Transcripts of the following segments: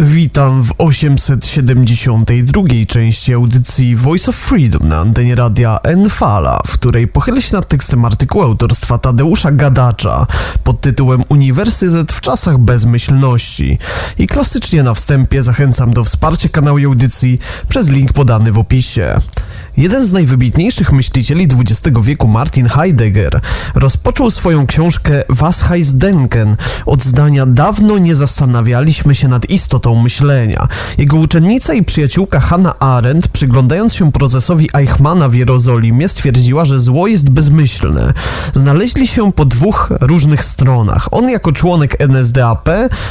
Witam w 872 części audycji Voice of Freedom na antenie radia Enfala, w której pochylę się nad tekstem artykułu autorstwa Tadeusza Gadacza pod tytułem Uniwersytet w czasach bezmyślności. I klasycznie na wstępie zachęcam do wsparcia kanału i audycji przez link podany w opisie. Jeden z najwybitniejszych myślicieli XX wieku, Martin Heidegger, rozpoczął swoją książkę Was denken od zdania dawno nie zastanawialiśmy się nad istotą myślenia. Jego uczennica i przyjaciółka Hannah Arendt, przyglądając się procesowi Eichmana w Jerozolimie, stwierdziła, że zło jest bezmyślne. Znaleźli się po dwóch różnych stronach. On jako członek NSDAP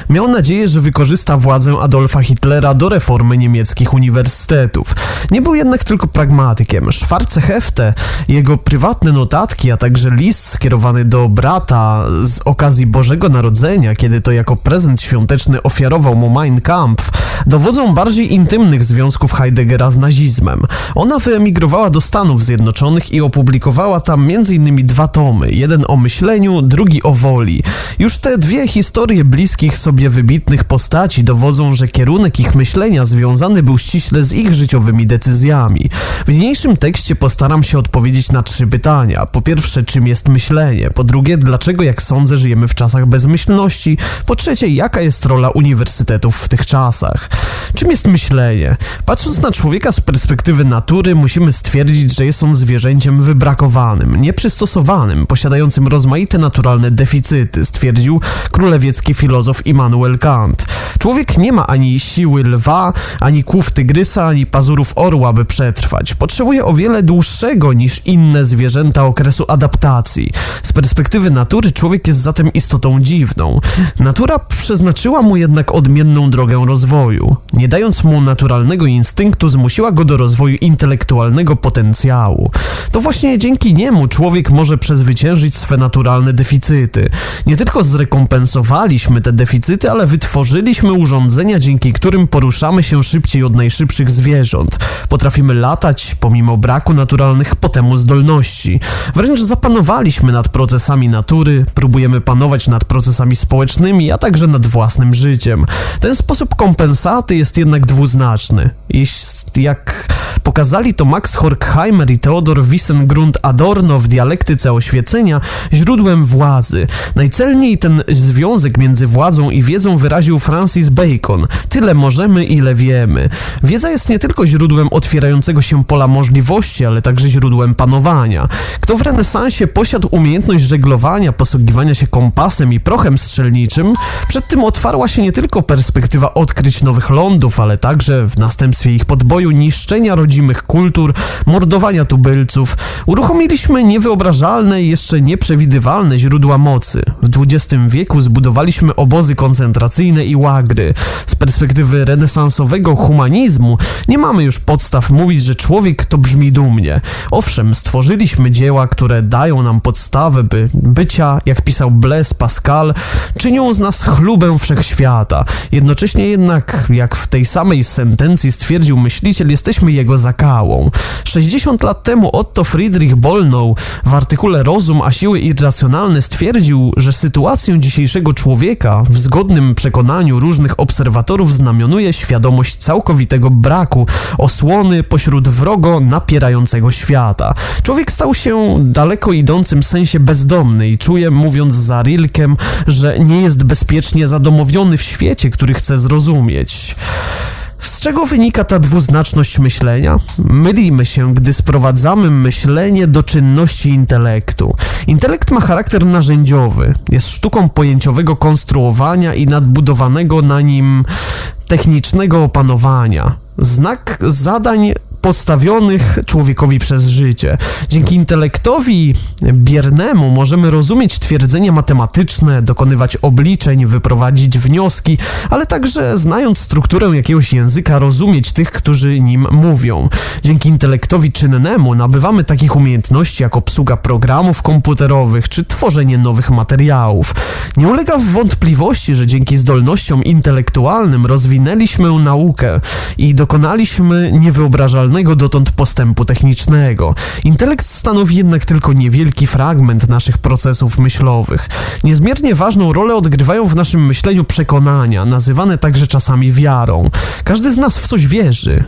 miał nadzieję, że wykorzysta władzę Adolfa Hitlera do reformy niemieckich uniwersytetów. Nie był jednak tylko pragmatykiem. Schwarze Hefte, jego prywatne notatki, a także list skierowany do brata z okazji Bożego Narodzenia, kiedy to jako prezent świąteczny ofiarował mu Mein Kampf, dowodzą bardziej intymnych związków Heideggera z nazizmem. Ona wyemigrowała do Stanów Zjednoczonych i opublikowała tam m.in. dwa tomy, jeden o myśleniu, drugi o woli. Już te dwie historie bliskich sobie wybitnych postaci dowodzą, że kierunek ich myślenia związany był ściśle z ich życiowymi decyzjami. W niniejszym tekście postaram się odpowiedzieć na trzy pytania. Po pierwsze, czym jest myślenie? Po drugie, dlaczego, jak sądzę, żyjemy w czasach bezmyślności? Po trzecie, jaka jest rola uniwersytetów w tych czasach? Czym jest myślenie? Patrząc na człowieka z perspektywy natury, musimy stwierdzić, że jest on zwierzęciem wybrakowanym, nieprzystosowanym, posiadającym rozmaite naturalne deficyty, stwierdził królewiecki filozof Immanuel Kant. Człowiek nie ma ani siły lwa, ani kłów tygrysa, ani pazurów orła, by przetrwać. Potrzebuje o wiele dłuższego niż inne zwierzęta okresu adaptacji. Z perspektywy natury człowiek jest zatem istotą dziwną. Natura przeznaczyła mu jednak odmienną drogę rozwoju. Nie dając mu naturalnego instynktu, zmusiła go do rozwoju intelektualnego potencjału. To właśnie dzięki niemu człowiek może przezwyciężyć swe naturalne deficyty. Nie tylko zrekompensowaliśmy te deficyty, ale wytworzyliśmy urządzenia, dzięki którym poruszamy się szybciej od najszybszych zwierząt. Potrafimy latać pomimo braku naturalnych po temu zdolności. Wręcz zapanowaliśmy nad procesami natury, próbujemy panować nad procesami społecznymi, a także nad własnym życiem. Ten sposób kompensaty jest jednak dwuznaczny. Jest, jak pokazali to Max Horkheimer i Theodor Wissengrund Adorno w dialektyce oświecenia, źródłem władzy. Najcelniej ten związek między władzą i wiedzą wyraził Francis Bacon. Tyle możemy, ile wiemy. Wiedza jest nie tylko źródłem otwierającego się pola możliwości, ale także źródłem panowania. Kto w renesansie posiadł umiejętność żeglowania, posługiwania się kompasem i prochem strzelniczym, przed tym otwarła się nie tylko perspektywa odkryć nowych lądów, ale także w następstwie ich podboju niszczenia rodzimych kultur, mordowania tubylców. Uruchomiliśmy niewyobrażalne i jeszcze nieprzewidywalne źródła mocy. W XX wieku zbudowaliśmy obozy koncentracyjne i łagry. Z perspektywy renesansowego humanizmu nie mamy już podstaw mówić, że człowiek to brzmi dumnie. Owszem, stworzyliśmy dzieła, które dają nam podstawę, by bycia, jak pisał Blaise Pascal, czynią z nas chlubę wszechświata. Jednocześnie jednak, jak w tej samej sentencji stwierdził myśliciel, jesteśmy jego zakałą. 60 lat temu Otto Friedrich Bollnow w artykule Rozum a siły irracjonalne stwierdził, że sytuację dzisiejszego człowieka w zgodnym przekonaniu różnych obserwatorów znamionuje świadomość całkowitego braku osłony pośród wrogo napierającego świata. Człowiek stał się daleko idącym sensie bezdomny i czuje, mówiąc za Rilkiem, że nie jest bezpiecznie zadomowiony w świecie, który chce zrozumieć. Z czego wynika ta dwuznaczność myślenia? Mylimy się, gdy sprowadzamy myślenie do czynności intelektu. Intelekt ma charakter narzędziowy, jest sztuką pojęciowego konstruowania i nadbudowanego na nim technicznego opanowania. Znak zadań postawionych człowiekowi przez życie. Dzięki intelektowi biernemu możemy rozumieć twierdzenia matematyczne, dokonywać obliczeń, wyprowadzić wnioski, ale także znając strukturę jakiegoś języka, rozumieć tych, którzy nim mówią. Dzięki intelektowi czynnemu nabywamy takich umiejętności jak obsługa programów komputerowych czy tworzenie nowych materiałów. Nie ulega wątpliwości, że dzięki zdolnościom intelektualnym rozwinęliśmy naukę i dokonaliśmy niewyobrażalnego niewidzialnego dotąd postępu technicznego. Intelekt stanowi jednak tylko niewielki fragment naszych procesów myślowych. Niezmiernie ważną rolę odgrywają w naszym myśleniu przekonania, nazywane także czasami wiarą. Każdy z nas w coś wierzy.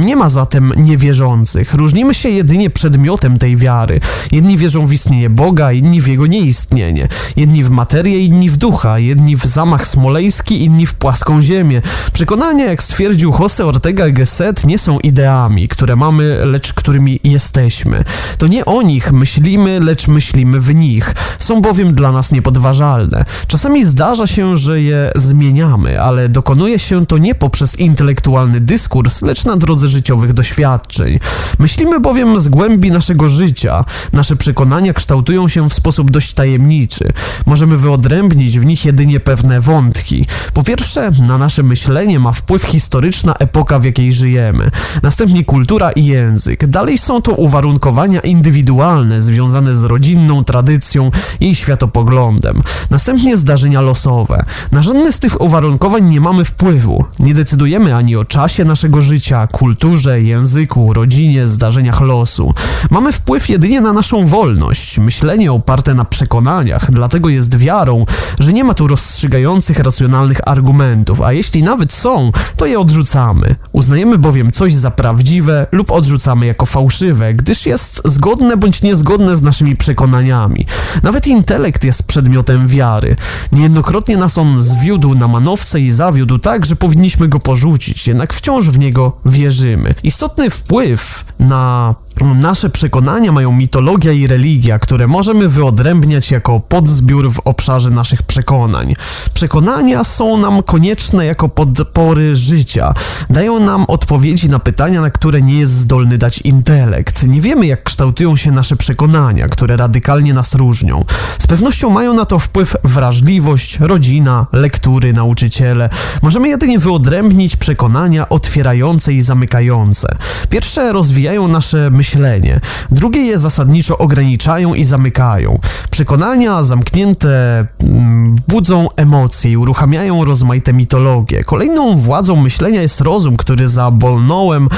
Nie ma zatem niewierzących. Różnimy się jedynie przedmiotem tej wiary. Jedni wierzą w istnienie Boga, inni w jego nieistnienie. Jedni w materię, inni w ducha. Jedni w zamach smoleński, inni w płaską ziemię. Przekonania, jak stwierdził Jose Ortega Gasset, nie są ideami, które mamy, lecz którymi jesteśmy. To nie o nich myślimy, lecz myślimy w nich. Są bowiem dla nas niepodważalne. Czasami zdarza się, że je zmieniamy, ale dokonuje się to nie poprzez intelektualny dyskurs, lecz na drodze życiowych doświadczeń. Myślimy bowiem z głębi naszego życia. Nasze przekonania kształtują się w sposób dość tajemniczy. Możemy wyodrębnić w nich jedynie pewne wątki. Po pierwsze, na nasze myślenie ma wpływ historyczna epoka, w jakiej żyjemy. Następnie kultura i język. Dalej są to uwarunkowania indywidualne związane z rodzinną tradycją i światopoglądem. Następnie zdarzenia losowe. Na żadne z tych uwarunkowań nie mamy wpływu. Nie decydujemy ani o czasie naszego życia, kulturze, języku, rodzinie, zdarzeniach losu. Mamy wpływ jedynie na naszą wolność. Myślenie oparte na przekonaniach, dlatego jest wiarą, że nie ma tu rozstrzygających racjonalnych argumentów, a jeśli nawet są, to je odrzucamy. Uznajemy bowiem coś za prawdziwe lub odrzucamy jako fałszywe, gdyż jest zgodne bądź niezgodne z naszymi przekonaniami. Nawet intelekt jest przedmiotem wiary. Niejednokrotnie nas on zwiódł na manowce i zawiódł tak, że powinniśmy go porzucić, jednak wciąż w niego wierzymy. Istotny wpływ na nasze przekonania mają mitologia i religia, które możemy wyodrębniać jako podzbiór w obszarze naszych przekonań. Przekonania są nam konieczne jako podpory życia. Dają nam odpowiedzi na pytania, na które nie jest zdolny dać intelekt. Nie wiemy, jak kształtują się nasze przekonania, które radykalnie nas różnią. Z pewnością mają na to wpływ wrażliwość, rodzina, lektury, nauczyciele. Możemy jedynie wyodrębnić przekonania otwierające i zamykające. Pierwsze rozwijają nasze myślenie, drugie je zasadniczo ograniczają i zamykają. Przekonania zamknięte mm, budzą emocje i uruchamiają rozmaite mitologie. Kolejną władzą myślenia jest rozum, który za Bolnołem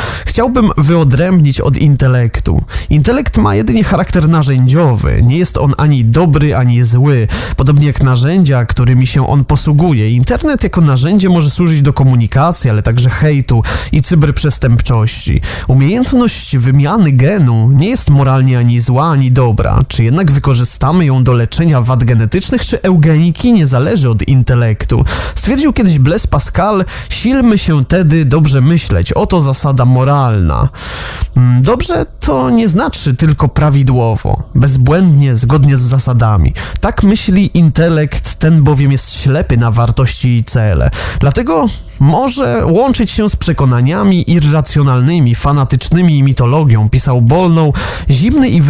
chciałbym wyodrębnić od intelektu. Intelekt ma jedynie charakter narzędziowy, nie jest on ani dobry, ani zły, podobnie jak narzędzia, którymi się on posługuje. Internet jako narzędzie może służyć do komunikacji, ale także hejtu i cyberprzestępczości. Umiejętność wymiany genu nie jest moralnie ani zła, ani dobra. Czy jednak wykorzystamy ją do leczenia wad genetycznych czy eugeniki nie zależy od intelektu. Stwierdził kiedyś Blaise Pascal, silmy się tedy dobrze myśleć, oto zasada moralna. Mm, dobrze to nie znaczy tylko prawidłowo, bezbłędnie, zgodnie z zasadami. Tak myśli intelekt, ten bowiem jest ślepy na wartości i cele. Dlatego może łączyć się z przekonaniami irracjonalnymi, fanatycznymi i mitologią, pisał Bolną. Zimny i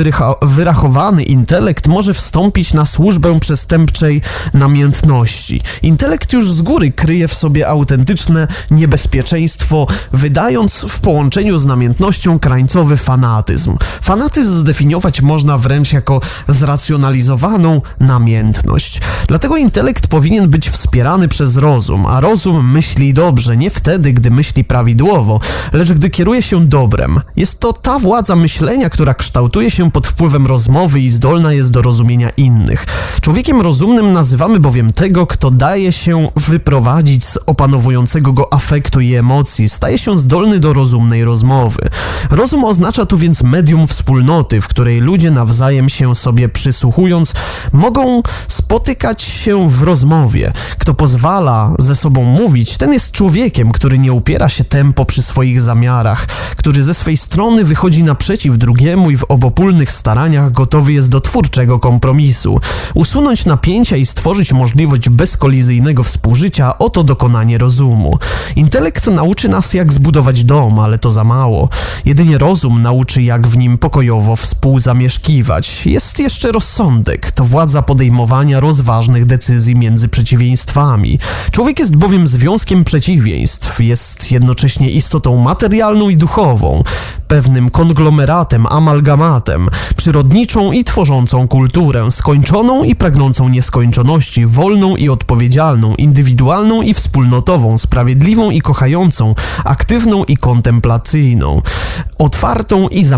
wyrachowany intelekt może wstąpić na służbę przestępczej namiętności. Intelekt już z góry kryje w sobie autentyczne niebezpieczeństwo, wydając w połączeniu z namiętnością krańcowy fanatyzm. Fanatyzm zdefiniować można wręcz jako zracjonalizowaną namiętność. Dlatego intelekt powinien być wspierany przez rozum, a rozum myśli dobrze, nie wtedy, gdy myśli prawidłowo, lecz gdy kieruje się dobrem. Jest to ta władza myślenia, która kształtuje się pod wpływem rozmowy i zdolna jest do rozumienia innych. Człowiekiem rozumnym nazywamy bowiem tego, kto daje się wyprowadzić z opanowującego go afektu i emocji, staje się zdolny do rozumnej rozmowy. Rozum oznacza tu więc medium wspólnoty, w której ludzie nawzajem się sobie przysłuchując, mogą spotykać się w rozmowie. Kto pozwala ze sobą mówić, ten jest człowiekiem, który nie upiera się tempo przy swoich zamiarach, który ze swej strony wychodzi naprzeciw drugiemu i w obopólnych staraniach gotowy jest do twórczego kompromisu. Usunąć napięcia i stworzyć możliwość bezkolizyjnego współżycia oto dokonanie rozumu. Intelekt nauczy nas jak zbudować dom, ale to za mało. Jedynie rozum nauczy jak w nim pokojowo współzamieszkiwać. Jest jeszcze rozsądek, to władza podejmowania rozważnych decyzji między przeciwieństwami. Człowiek jest bowiem związkiem przeciwieństw, jest jednocześnie istotą materialną i duchową, pewnym konglomeratem, amalgamatem, przyrodniczą i tworzącą kulturę, skończoną i pragnącą nieskończoności, wolną i odpowiedzialną, indywidualną i wspólnotową, sprawiedliwą i kochającą, aktywną i kontemplacyjną. otwartą i zamkniętą,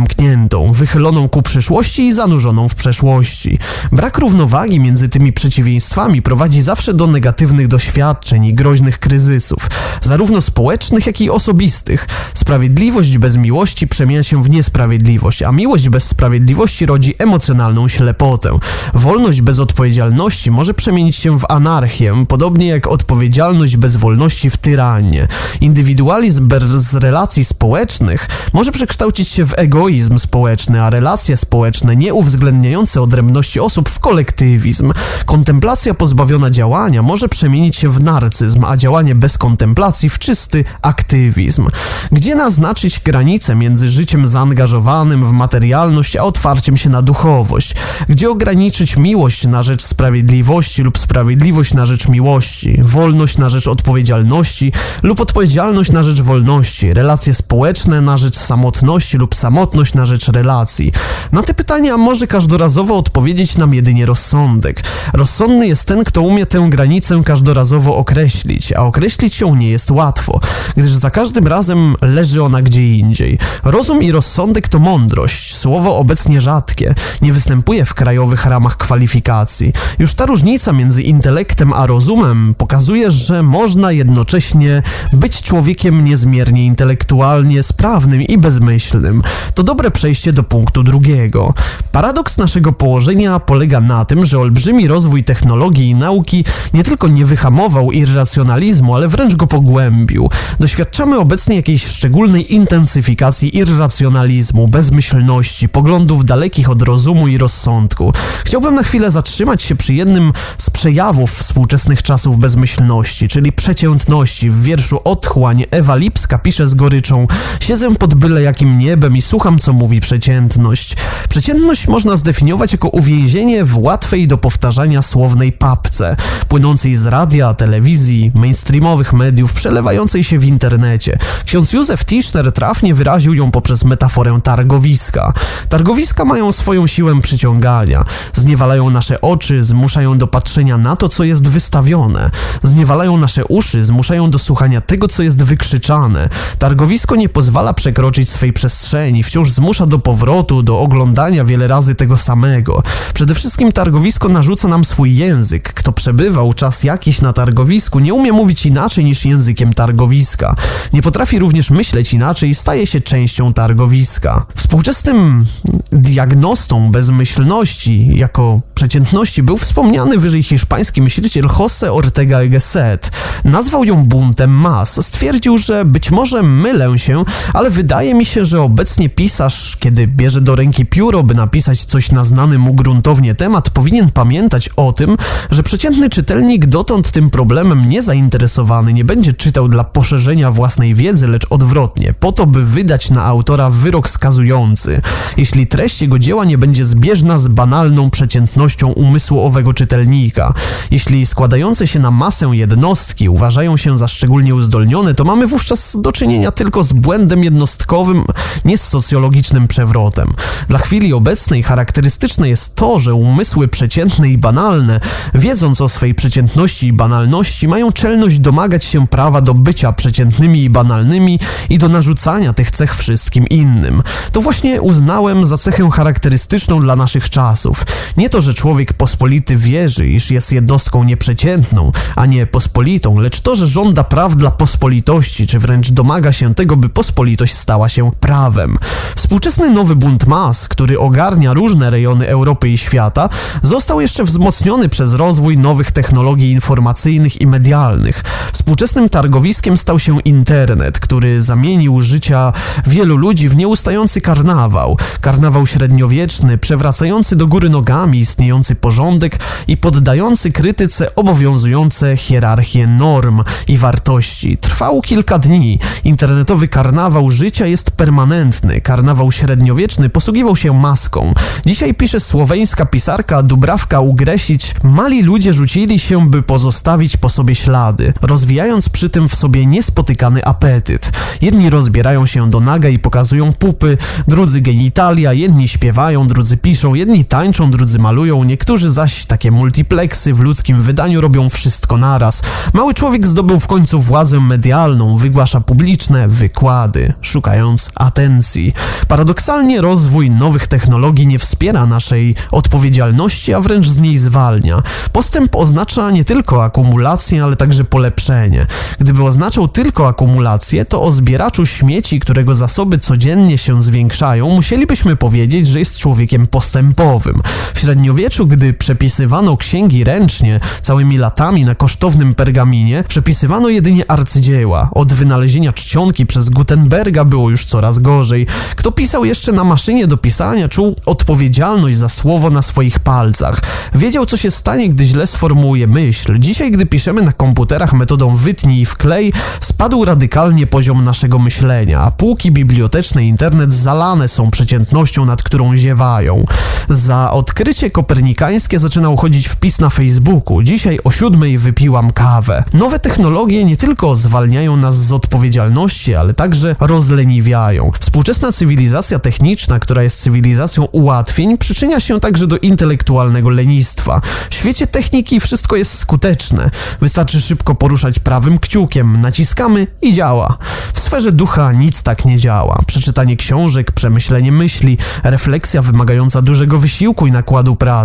wychyloną ku przyszłości i zanurzoną w przeszłości. Brak równowagi między tymi przeciwieństwami prowadzi zawsze do negatywnych doświadczeń i groźnych kryzysów, zarówno społecznych, jak i osobistych. Sprawiedliwość bez miłości przemienia się w niesprawiedliwość, a miłość bez sprawiedliwości rodzi emocjonalną ślepotę. Wolność bez odpowiedzialności może przemienić się w anarchię, podobnie jak odpowiedzialność bez wolności w tyranię. Indywidualizm bez relacji społecznych może przekształcić się w egoizm społeczny, a relacje społeczne nieuwzględniające odrębności osób w kolektywizm. Kontemplacja pozbawiona działania może przemienić się w narcyzm, a działanie bez kontemplacji w czysty aktywizm. Gdzie naznaczyć granicę między życiem zaangażowanym w materialność, a otwarciem się na duchowość? Gdzie ograniczyć miłość na rzecz sprawiedliwości lub sprawiedliwość na rzecz miłości, wolność na rzecz odpowiedzialności lub odpowiedzialność na rzecz wolności, relacje społeczne na rzecz samotności lub samotność na rzecz relacji? Na te pytania może każdorazowo odpowiedzieć nam jedynie rozsądek. Rozsądny jest ten, kto umie tę granicę każdorazowo określić, a określić ją nie jest łatwo, gdyż za każdym razem leży ona gdzie indziej. Rozum i rozsądek to mądrość, słowo obecnie rzadkie, nie występuje w krajowych ramach kwalifikacji. Już ta różnica między intelektem a rozumem pokazuje, że można jednocześnie być człowiekiem niezmiernie intelektualnie sprawnym i bezmyślnym. To dobre przejście do punktu drugiego. Paradoks naszego położenia polega na tym, że olbrzymi rozwój technologii i nauki nie tylko nie wyhamował irracjonalizmu, ale wręcz go pogłębił. Doświadczamy obecnie jakiejś szczególnej intensyfikacji irracjonalizmu, bezmyślności, poglądów dalekich od rozumu i rozsądku. Chciałbym na chwilę zatrzymać się przy jednym z przejawów współczesnych czasów bezmyślności, czyli przeciętności. W wierszu Otchłań Ewa Lipska pisze z goryczą Siedzę pod byle jakim niebem i słucham, co mówi przeciętność. Przeciętność można zdefiniować jako uwięzienie w łatwej do powtarzania słownej papce, płynącej z radia, telewizji, mainstreamowych mediów, przelewającej się w internecie. Ksiądz Józef Tischner trafnie wyraził ją poprzez metaforę targowiska. Targowiska mają swoją siłę przyciągania, zniewalają nasze oczy, zmuszają do patrzenia na to, co jest wystawione, zniewalają nasze uszy, zmuszają do słuchania tego, co jest wykrzyczane. Targowisko nie pozwala przekroczyć swej przestrzeni, wciąż zmusza do powrotu, do oglądania wiele razy tego samego. Przede wszystkim targowisko narzuca nam swój język. Kto przebywał czas jakiś na targowisku, nie umie mówić inaczej niż językiem targowiska. Nie potrafi również myśleć inaczej, staje się częścią targowiska. Współczesnym diagnostą bezmyślności jako przeciętności był wspomniany wyżej hiszpański myśliciel José Ortega y Gasset. Nazwał ją buntem mas. Stwierdził, że być może mylę się, ale wydaje mi się, że obecnie pisarz, kiedy bierze do ręki pióro, by napisać coś na znany mu gruntownie temat, powinien pamiętać o tym, że przeciętny czytelnik dotąd tym problemem niezainteresowany nie będzie czytał dla poszerzenia własnej wiedzy, lecz odwrotnie, po to, by wydać na autora wyrok skazujący. Jeśli treść jego dzieła nie będzie zbieżna z banalną przeciętnością umysłu owego czytelnika, jeśli składające się na masę jednostki uważają się za szczególnie uzdolnione, to mamy wówczas do czynienia tylko z błędem jednostkowym, nie z socjologicznym przewrotem. Dla chwili obecnej charakterystyczne jest to, że umysły przeciętne i banalne, wiedząc o swej przeciętności i banalności, mają czelność domagać się prawa do bycia przeciętnymi i banalnymi i do narzucania tych cech wszystkim innym. To właśnie uznałem za cechę charakterystyczną dla naszych czasów. Nie to, że człowiek pospolity wierzy, iż jest jednostką nieprzeciętną, a nie pospolitą, lecz to, że żąda praw dla pospolitości, czy wręcz domaga się tego, by pospolitość stała się prawem. Współczesny nowy bunt mas, który ogarnia różne rejony Europy i świata, został jeszcze wzmocniony przez rozwój nowych technologii informacyjnych i medialnych. Współczesnym targowiskiem stał się internet, który zamienił życia wielu ludzi w nieustający karnawał. Karnawał średniowieczny, przewracający do góry nogami istniejący porządek i poddający krytyce obowiązujące hierarchię norm i wartości. Trwał kilka dni. Internetowy karnawał życia jest permanentny. Karnawał średniowieczny posługiwał się maską. Dzisiaj pisze słoweńska pisarka Dubrawka Ugresić, mali ludzie rzucili się, by pozostawić po sobie ślady, rozwijając przy tym w sobie niespotykany apetyt. Jedni rozbierają się do naga i pokazują pupy, drudzy genitalia, jedni śpiewają, drudzy piszą, jedni tańczą, drudzy malują, niektórzy zaś takie multiplexy w ludzkim wydaniu robią wszystko naraz. Mały człowiek zdobył w końcu władzę medialną, wygłasza publiczne wykłady, szukając atencji. Paradoksalnie rozwój nowych technologii nie wspiera naszej odpowiedzialności, a wręcz z niej zwalnia. Postęp oznacza nie tylko akumulację, ale także polepszenie. Gdyby oznaczał tylko akumulację, to o zbieraczu śmieci, którego zasoby codziennie się zwiększają, musielibyśmy powiedzieć, że jest człowiekiem postępowym. W średniowieczu, gdy przepisywano księgi ręcznie, całymi latami na kosztownym pergaminie, przepisywano jedynie arcydzieła. Od wynalezienia czcionki przez Gutenberga było już coraz gorzej. Kto pisał jeszcze na maszynie do pisania, czuł odpowiedzialność za słowo na swoich palcach. Wiedział, co się stanie, gdy źle sformułuje myśl. Dzisiaj, gdy piszemy na komputerach metodą wytnij i wklej, spadł radykalnie poziom naszego myślenia, a półki biblioteczne internet zalane są przeciętnością, nad którą ziewają. Za odkrycie kopernikańskie zaczynał chodzić wpis na Facebooku. Dzisiaj o siódmej wypiłam kawę. Nowe technologie nie tylko zwalniają nas z odpowiedzialności, ale także rozleniwiają. Współczesna cywilizacja techniczna, która jest cywilizacją ułatwień, przyczynia się także do intelektualnego lenistwa. W świecie techniki wszystko jest skuteczne. Wystarczy szybko poruszać prawym kciukiem, naciskamy i działa. W sferze ducha nic tak nie działa. Przeczytanie książek, przemyślenie myśli, refleksja wymagająca dużego wysiłku i nakładu pracy.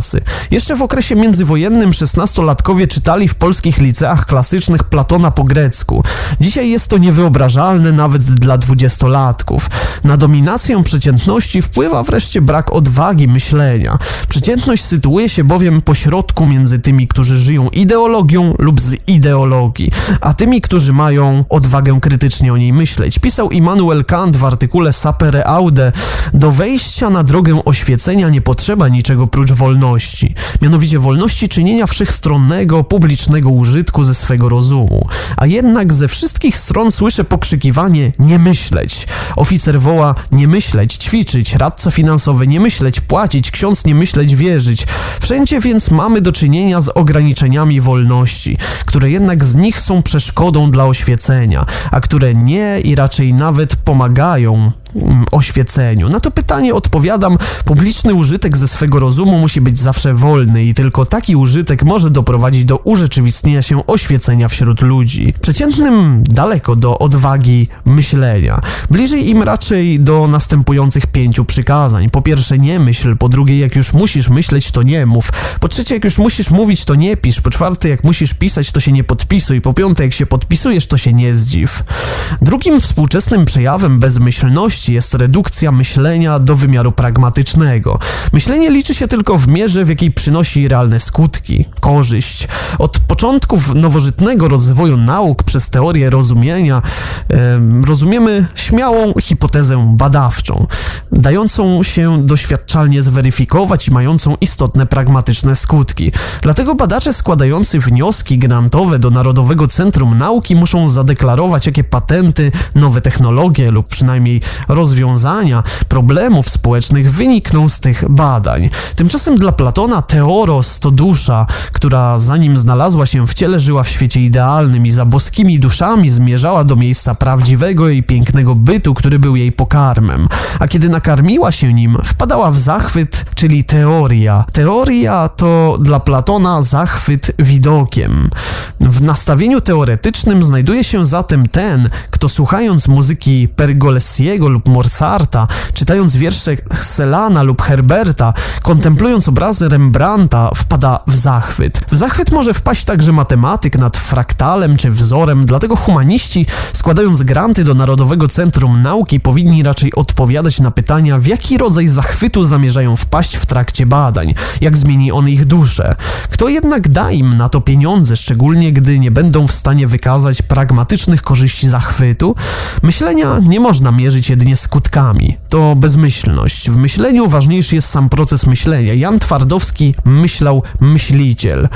Jeszcze w okresie międzywojennym szesnastolatkowie czytali w polskich liceach klasycznych Platona po grecku. Dzisiaj jest to niewyobrażalne nawet dla dwudziestolatków. Na dominację przeciętności wpływa wreszcie brak odwagi myślenia. Przeciętność sytuuje się bowiem pośrodku między tymi, którzy żyją ideologią lub z ideologii, a tymi, którzy mają odwagę krytycznie o niej myśleć. Pisał Immanuel Kant w artykule Sapere Aude, do wejścia na drogę oświecenia nie potrzeba niczego prócz wolności, mianowicie wolności czynienia wszechstronnego, publicznego użytku ze swego rozumu. A jednak ze wszystkich stron słyszę pokrzykiwanie nie myśleć. Oficer woła nie myśleć, ćwiczyć, radca finansowy nie myśleć, płacić, ksiądz nie myśleć, wierzyć. Wszędzie więc mamy do czynienia z ograniczeniami wolności, które jednak z nich są przeszkodą dla oświecenia, a które nie i raczej nawet pomagają oświeceniu. Na to pytanie odpowiadam: publiczny użytek ze swego rozumu musi być zawsze wolny i tylko taki użytek może doprowadzić do urzeczywistnienia się oświecenia wśród ludzi. Przeciętnym daleko do odwagi myślenia. Bliżej im raczej do następujących pięciu przykazań. Po pierwsze, nie myśl, po drugie, jak już musisz myśleć, to nie mów. Po trzecie, jak już musisz mówić, to nie pisz. Po czwarte, jak musisz pisać, to się nie podpisuj. Po piąte, jak się podpisujesz, to się nie zdziw. Drugim współczesnym przejawem bezmyślności jest redukcja myślenia do wymiaru pragmatycznego. Myślenie liczy się tylko w mierze, w jakiej przynosi realne skutki, korzyść. Od początków nowożytnego rozwoju nauk przez teorię rozumienia em, rozumiemy śmiałą hipotezę badawczą, dającą się doświadczalnie zweryfikować i mającą istotne pragmatyczne skutki. Dlatego badacze składający wnioski grantowe do Narodowego Centrum Nauki muszą zadeklarować, jakie patenty, nowe technologie lub przynajmniej rozwiązania problemów społecznych wynikną z tych badań. Tymczasem dla Platona Teoros to dusza, która zanim znalazła się w ciele, żyła w świecie idealnym i za boskimi duszami zmierzała do miejsca prawdziwego i pięknego bytu, który był jej pokarmem. A kiedy nakarmiła się nim, wpadała w zachwyt, czyli teoria. Teoria to dla Platona zachwyt widokiem. W nastawieniu teoretycznym znajduje się zatem ten, kto słuchając muzyki Pergolesiego lub Mozarta, czytając wiersze Selana lub Herberta, kontemplując obrazy Rembrandta, wpada w zachwyt. W zachwyt może wpaść także matematyk nad fraktalem czy wzorem, dlatego humaniści, składając granty do Narodowego Centrum Nauki, powinni raczej odpowiadać na pytania, w jaki rodzaj zachwytu zamierzają wpaść w trakcie badań, jak zmieni on ich duszę. Kto jednak da im na to pieniądze, szczególnie gdy nie będą w stanie wykazać pragmatycznych korzyści zachwytu? Myślenia nie można mierzyć jedynie skutkami. To bezmyślność. W myśleniu ważniejszy jest sam proces myślenia. Jan Twardowski myślał myśliciel.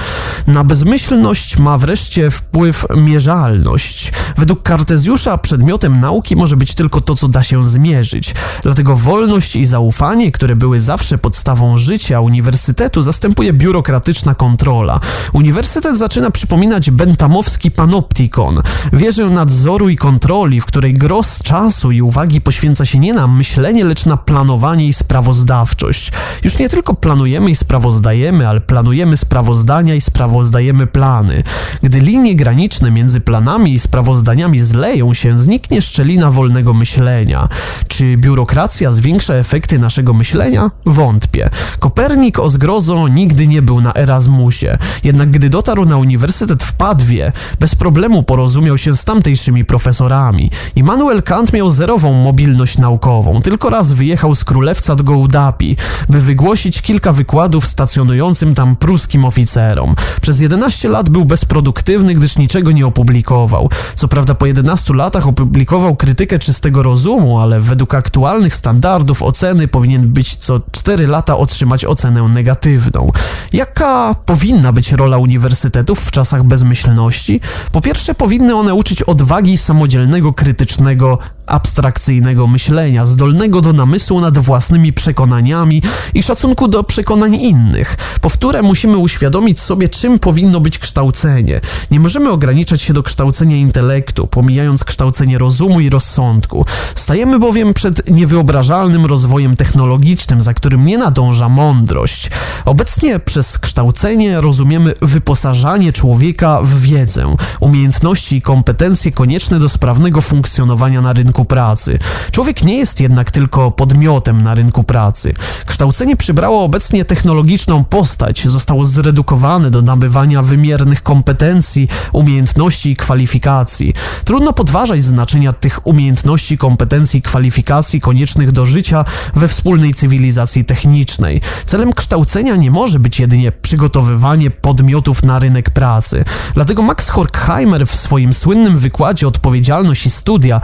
Na bezmyślność ma wreszcie wpływ mierzalność. Według Kartezjusza przedmiotem nauki może być tylko to, co da się zmierzyć. Dlatego wolność i zaufanie, które były zawsze podstawą życia uniwersytetu, zastępuje biurokratyczna kontrola. Uniwersytet zaczyna przypominać bentamowski panoptikon, wieżę nadzoru i kontroli, w której gros czasu i uwagi poświęcony poświęca się nie na myślenie, lecz na planowanie i sprawozdawczość. Już nie tylko planujemy i sprawozdajemy, ale planujemy sprawozdania i sprawozdajemy plany. Gdy linie graniczne między planami i sprawozdaniami zleją się, zniknie szczelina wolnego myślenia. Czy biurokracja zwiększa efekty naszego myślenia? Wątpię. Kopernik o zgrozo nigdy nie był na Erasmusie, jednak gdy dotarł na uniwersytet w Padwie, bez problemu porozumiał się z tamtejszymi profesorami. Immanuel Kant miał zerową mobilność naukową, tylko raz wyjechał z Królewca do Gołdapi, by wygłosić kilka wykładów stacjonującym tam pruskim oficerom. Przez 11 lat był bezproduktywny, gdyż niczego nie opublikował. Co prawda po 11 latach opublikował krytykę czystego rozumu, ale według aktualnych standardów oceny powinien być co 4 lata otrzymać ocenę negatywną. Jaka powinna być rola uniwersytetów w czasach bezmyślności? Po pierwsze, powinny one uczyć odwagi samodzielnego, krytycznego, abstrakcyjnego myślenia, zdolnego do namysłu nad własnymi przekonaniami i szacunku do przekonań innych. Powtórę musimy uświadomić sobie, czym powinno być kształcenie. Nie możemy ograniczać się do kształcenia intelektu, pomijając kształcenie rozumu i rozsądku. Stajemy bowiem przed niewyobrażalnym rozwojem technologicznym, za którym nie nadąża mądrość. Obecnie przez kształcenie rozumiemy wyposażanie człowieka w wiedzę, umiejętności i kompetencje konieczne do sprawnego funkcjonowania na rynku pracy. Człowiek nie jest jednak tylko podmiotem na rynku pracy. Kształcenie przybrało obecnie technologiczną postać, zostało zredukowane do nabywania wymiernych kompetencji, umiejętności i kwalifikacji. Trudno podważać znaczenia tych umiejętności, kompetencji i kwalifikacji koniecznych do życia we wspólnej cywilizacji technicznej. Celem kształcenia nie może być jedynie przygotowywanie podmiotów na rynek pracy. Dlatego Max Horkheimer w swoim słynnym wykładzie Odpowiedzialność i studia,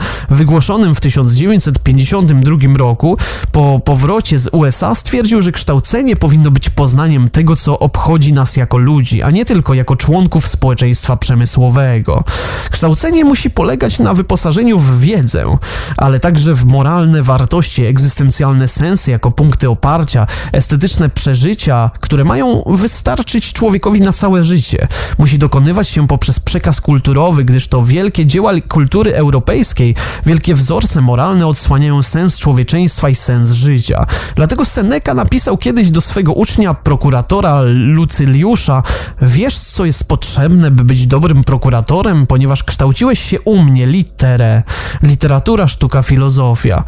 wygłoszonym w 1952 roku po powrocie z USA, stwierdził, że kształcenie powinno być poznaniem tego, co obchodzi nas jako ludzi, a nie tylko jako członków społeczeństwa przemysłowego. Kształcenie musi polegać na wyposażeniu w wiedzę, ale także w moralne wartości, egzystencjalne sensy jako punkty oparcia, estetyczne przeżycia, które mają wystarczyć człowiekowi na całe życie. Musi dokonywać się poprzez przekaz kulturowy, gdyż to wielkie dzieła kultury europejskiej, wielkie wzorce moralne odsłaniają sens człowieczeństwa i sens życia. Dlatego Seneca napisał kiedyś do swego ucznia, prokuratora Lucyliusza: Wiesz, co jest potrzebne, by być dobrym prokuratorem, ponieważ kształciłeś się u mnie literę, literatura, sztuka, filozofia.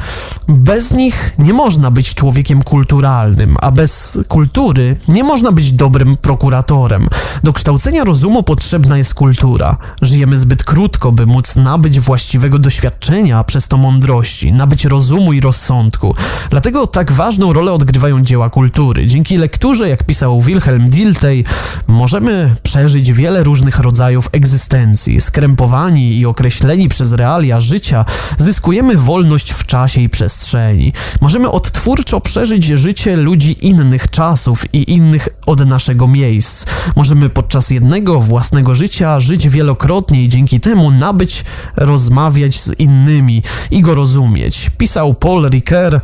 Bez nich nie można być człowiekiem kulturalnym, a bez kultury nie można być dobrym prokuratorem. Do kształcenia rozumu potrzebna jest kultura. Żyjemy zbyt krótko, by móc nabyć właściwego doświadczenia, a przez to mądrości, nabyć rozumu i rozsądku. Dlatego tak ważną rolę odgrywają dzieła kultury. Dzięki lekturze, jak pisał Wilhelm Dilthey, możemy przeżyć wiele różnych rodzajów egzystencji. Skrępowani i określeni przez realia życia, zyskujemy wolność w czasie i przestrzeni. Możemy odtwórczo przeżyć życie ludzi innych czasów i innych od naszego miejsc. Możemy podczas jednego własnego życia żyć wielokrotnie i dzięki temu nabyć, rozmawiać z innymi i go rozumieć. Pisał Paul Ricoeur,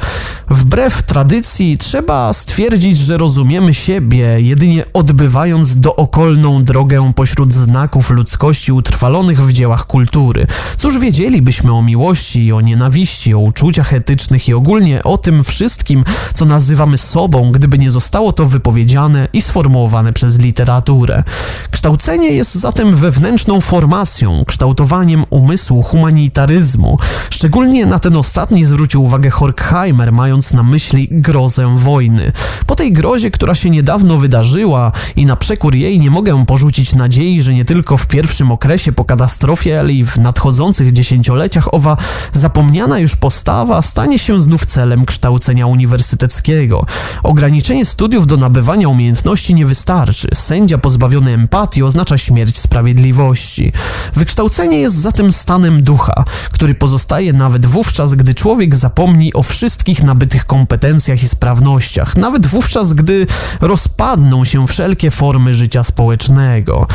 wbrew tradycji trzeba stwierdzić, że rozumiemy siebie jedynie odbywając dookolną drogę pośród znaków ludzkości utrwalonych w dziełach kultury. Cóż wiedzielibyśmy o miłości o nienawiści, o uczuciach etycznych i ogólnie o tym wszystkim, co nazywamy sobą, gdyby nie zostało to wypowiedziane i sformułowane przez literaturę. Kształcenie jest zatem wewnętrzną formacją, kształtowaniem umysłu humanitaryzmu. Szczególnie na ten ostatni zwrócił uwagę Horkheimer, mając na myśli grozę wojny. Po tej grozie, która się niedawno wydarzyła i na przekór jej nie mogę porzucić nadziei, że nie tylko w pierwszym okresie po katastrofie, ale i w nadchodzących dziesięcioleciach owa zapomniana już postawa stanie się znów celem kształcenia uniwersyteckiego. Ograniczenie studiów do nabywania umiejętności nie wystarczy. Sędzia pozbawiony empatii oznacza śmierć sprawiedliwości. Wykształcenie jest zatem stanem ducha, który pozostaje nawet wówczas, gdy człowiek zapomni o wszystkich nabytych kompetencjach i sprawnościach, nawet wówczas, gdy rozpadną się wszelkie formy życia społecznego.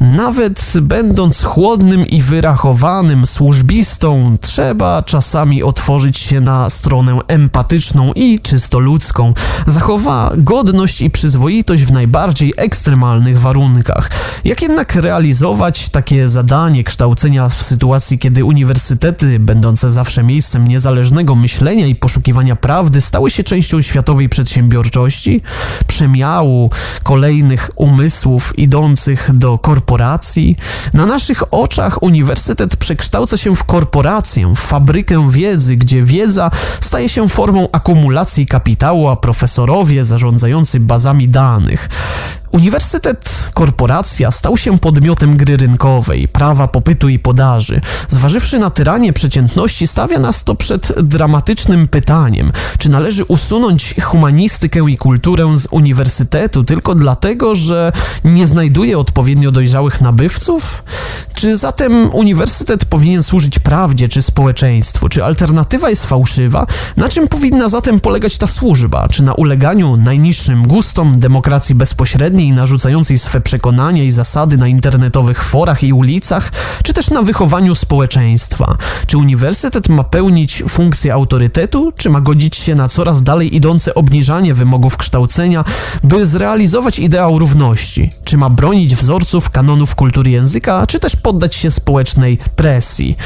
Nawet będąc chłodnym i wyrachowanym służbistą, trzeba czasami otworzyć się na stronę empatyczną i czysto ludzką. Zachowa godność i przyzwoitość w najbardziej ekstremalnych warunkach. Jak jednak realizować takie zadanie kształcenia w sytuacji, kiedy uniwersytety, będące zawsze miejscem niezależnego myślenia i poszukiwania prawdy, stały się częścią światowej przedsiębiorczości, przemiału kolejnych umysłów idących do korporacji? Na naszych oczach uniwersytet przekształca się w korporację, w fabrykę wiedzy, gdzie wiedza staje się formą akumulacji kapitału, a profesorowie zarządzający bazami danych. Uniwersytet, korporacja stał się podmiotem gry rynkowej, prawa popytu i podaży. Zważywszy na tyranię przeciętności, stawia nas to przed dramatycznym pytaniem: czy należy usunąć humanistykę i kulturę z uniwersytetu tylko dlatego, że nie znajduje odpowiednio dojrzałych nabywców? Czy zatem uniwersytet powinien służyć prawdzie czy społeczeństwu? Czy alternatywa jest fałszywa? Na czym powinna zatem polegać ta służba? Czy na uleganiu najniższym gustom, demokracji bezpośredniej narzucającej swe przekonania i zasady na internetowych forach i ulicach? Czy też na wychowaniu społeczeństwa? Czy uniwersytet ma pełnić funkcję autorytetu? Czy ma godzić się na coraz dalej idące obniżanie wymogów kształcenia, by zrealizować ideał równości? Czy ma bronić wzorców kanonów kultury języka, czy też poddać się społecznej presji?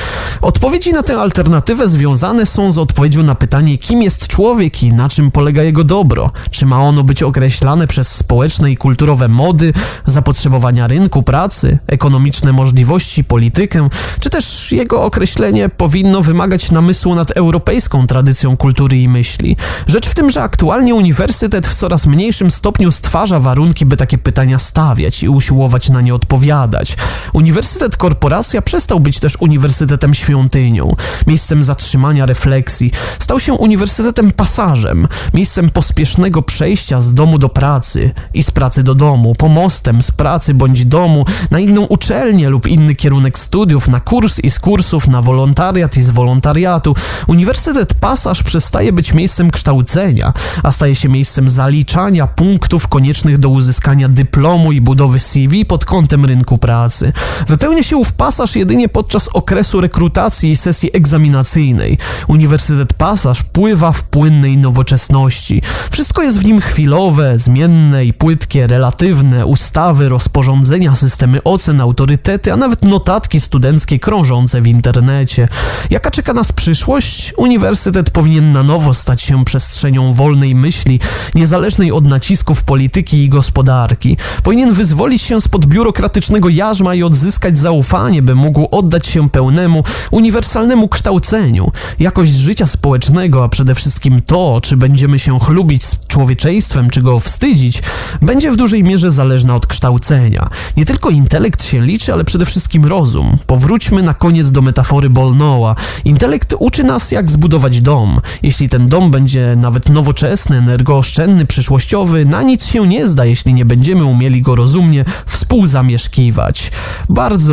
Odpowiedzi na tę alternatywę związane są z odpowiedzią na pytanie, kim jest człowiek i na czym polega jego dobro. Czy ma ono być określane przez społeczne i kulturowe mody, zapotrzebowania rynku pracy, ekonomiczne możliwości, politykę, czy też jego określenie powinno wymagać namysłu nad europejską tradycją kultury i myśli. Rzecz w tym, że aktualnie uniwersytet w coraz mniejszym stopniu stwarza warunki, by takie pytania stawiać i usiłować na nie odpowiadać. Uniwersytet Korporacja przestał być też uniwersytetem świątynią, miejscem zatrzymania refleksji, stał się uniwersytetem pasażem, miejscem pospiesznego przejścia z domu do pracy i z pracy do domu, pomostem z pracy bądź domu na inną uczelnię lub inny kierunek studiów, na kurs i z kursów, na wolontariat i z wolontariatu. Uniwersytet Pasaż przestaje być miejscem kształcenia, a staje się miejscem zaliczania punktów koniecznych do uzyskania dyplomu i budowy CV pod kątem rynku pracy. Wypełnia się ów pasaż jedynie podczas okresu rekrutacji i sesji egzaminacyjnej. Uniwersytet Pasaż pływa w płynnej nowoczesności. Wszystko jest w nim chwilowe, zmienne i płytkie, relatywne, ustawy, rozporządzenia, systemy ocen, autorytety, a nawet notatki studenckie krążące w internecie. Jaka czeka nas przyszłość? Uniwersytet powinien na nowo stać się przestrzenią wolnej myśli, niezależnej od nacisków polityki i gospodarki. Powinien wyzwolić się spod biurokratycznego jarzma i odzyskać zaufanie, by mógł oddać się pełnemu, uniwersalnemu kształceniu. Jakość życia społecznego, a przede wszystkim to, czy będziemy się chlubić z człowieczeństwem, czy go wstydzić, będzie w dużej mierze zależna od kształcenia. Nie tylko intelekt się liczy, ale przede wszystkim rozum. Powróćmy na koniec do metafory Bolnoa. Intelekt uczy nas, jak zbudować dom. Jeśli ten dom będzie nawet nowoczesny, energooszczędny, przyszłościowy, na nic się nie zda, jeśli nie będziemy umieli go rozumnie współzamieszkiwać.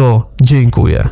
Bardzo dziękuję.